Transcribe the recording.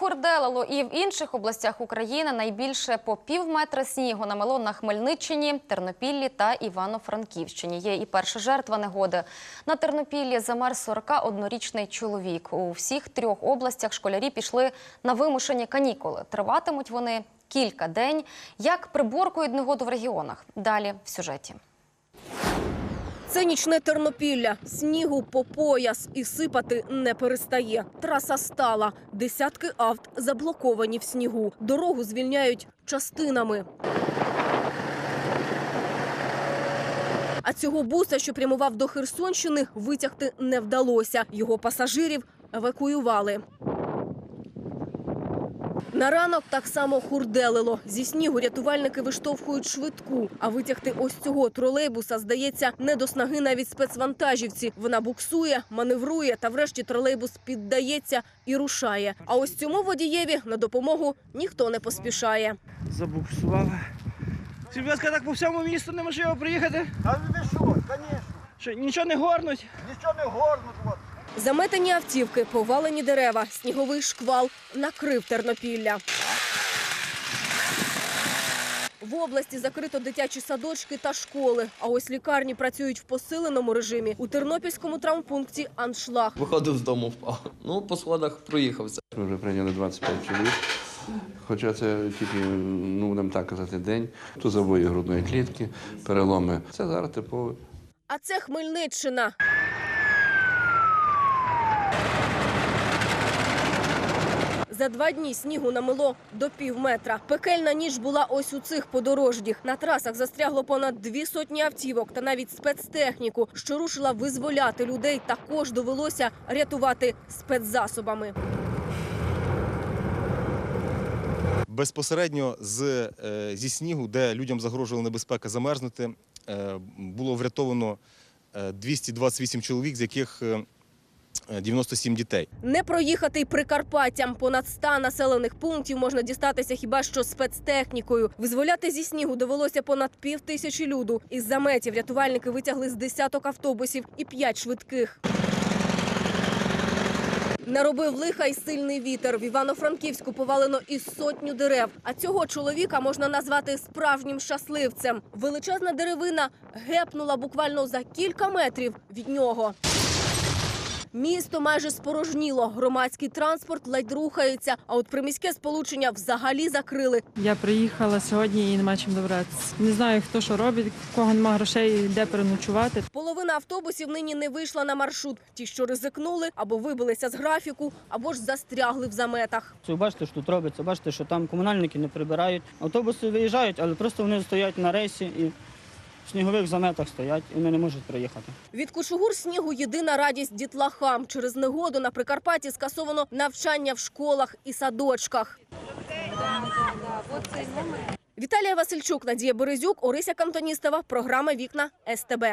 В і в інших областях України найбільше по пів метра снігу намело на Хмельниччині, Тернопіллі та Івано-Франківщині. Є і перша жертва негоди. На Тернопіллі замерз 41-річний чоловік. У всіх трьох областях школярі пішли на вимушені канікули. Триватимуть вони кілька день. Як приборкують негоду в регіонах? Далі в сюжеті. Це нічне Тернопілля. Снігу по пояс і сипати не перестає. Траса стала. Десятки авт заблоковані в снігу. Дорогу звільняють частинами. А цього буса, що прямував до Херсонщини, витягти не вдалося. Його пасажирів евакуювали. На ранок так само хурделило. Зі снігу рятувальники виштовхують швидку. А витягти ось цього тролейбуса, здається, не до снаги навіть спецвантажівці. Вона буксує, маневрує, та врешті тролейбус піддається і рушає. А ось цьому водієві на допомогу ніхто не поспішає. Забуксувала. Будь так по всьому місту неможливо приїхати? Та ви що, звісно, Що, нічого не горнуть? нічого не горнуть. От. Заметені автівки, повалені дерева, сніговий шквал накрив Тернопілля. В області закрито дитячі садочки та школи. А ось лікарні працюють в посиленому режимі. У тернопільському травмпункті аншлаг. Виходив з дому, впав. Ну, по сходах проїхався. Ми вже прийняли 25 чоловік. Хоча це тільки, ну будемо так казати, день. Тут забої грудної клітки, переломи. Це зараз типове. А це Хмельниччина. За два дні снігу намело до пів метра. Пекельна ніч була ось у цих подорожніх. На трасах застрягло понад дві сотні автівок та навіть спецтехніку, що рушила визволяти людей. Також довелося рятувати спецзасобами. Безпосередньо з, е, зі снігу, де людям загрожувала небезпека замерзнути, е, було врятовано е, 228 чоловік, з яких е, 97 дітей. Не проїхати й Прикарпаттям. Понад 100 населених пунктів можна дістатися хіба що спецтехнікою. Визволяти зі снігу довелося понад пів тисячі люду. Із заметів рятувальники витягли з десяток автобусів і п'ять швидких. Наробив лиха й сильний вітер. В Івано-Франківську повалено із сотню дерев. А цього чоловіка можна назвати справжнім щасливцем. Величезна деревина гепнула буквально за кілька метрів від нього. Місто майже спорожніло. Громадський транспорт ледь рухається. А от приміське сполучення взагалі закрили. Я приїхала сьогодні і нема чим добратися. Не знаю, хто що робить, в кого нема грошей, де переночувати. Половина автобусів нині не вийшла на маршрут. Ті, що ризикнули, або вибилися з графіку, або ж застрягли в заметах. Це бачите, що тут робиться, бачите, що там комунальники не прибирають. Автобуси виїжджають, але просто вони стоять на рейсі і снігових заметах стоять, і вони не можуть проїхати. Від кучугур снігу єдина радість дітлахам. Через негоду на Прикарпатті скасовано навчання в школах і садочках. Віталія Васильчук, Надія Березюк, Орися Кантоністова. Програма Вікна СТБ.